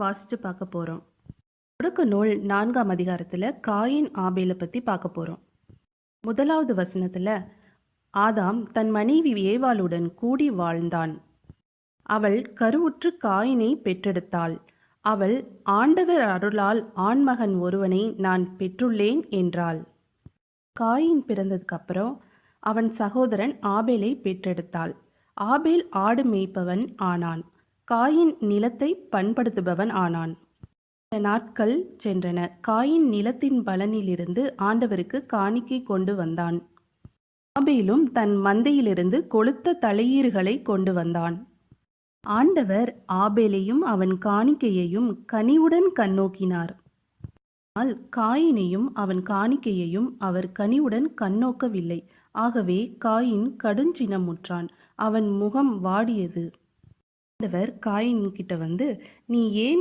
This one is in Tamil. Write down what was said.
வாசிச்சு பார்க்க போறோம். தொடக்க நூல் நான்காம் அதிகாரத்துல காயின் ஆபேலை பற்றி பார்க்க போறோம். முதலாவது வசனத்துல ஆதாம் தன் மனைவி ஏவாளுடன் கூடி வாழ்ந்தான். அவள் கருவுற்று காயினை பெற்றெடுத்தாள். அவள் ஆண்டவர் அருளால் ஆண்மகன் ஒருவனை நான் பெற்றுள்ளேன் என்றாள். காயின் பிறந்ததுக்கு அப்புறம் அவன் சகோதரன் ஆபேலை பெற்றெடுத்தாள். ஆபேல் ஆடு மேய்ப்பவன் ஆனான். காயின் நிலத்தை பண்படுத்துபவன் ஆனான். சில நாட்கள் சென்றன. காயின் நிலத்தின் பலனிலிருந்து ஆண்டவருக்கு காணிக்கை கொண்டு வந்தான். ஆபேலும் தன் மந்தையிலிருந்து கொளுத்த தலையீறுகளை கொண்டு வந்தான். ஆண்டவர் ஆபேலையும் அவன் காணிக்கையையும் கனிவுடன் கண்ணோக்கினார். ஆனால் காயினையும் அவன் காணிக்கையையும் அவர் கனிவுடன் கண்ணோக்கவில்லை. ஆகவே காயின் கடுஞ்சினமுற்றான். அவன் முகம் வாடியது. ஆண்டவர் காயின் கிட்ட வந்து நீ ஏன்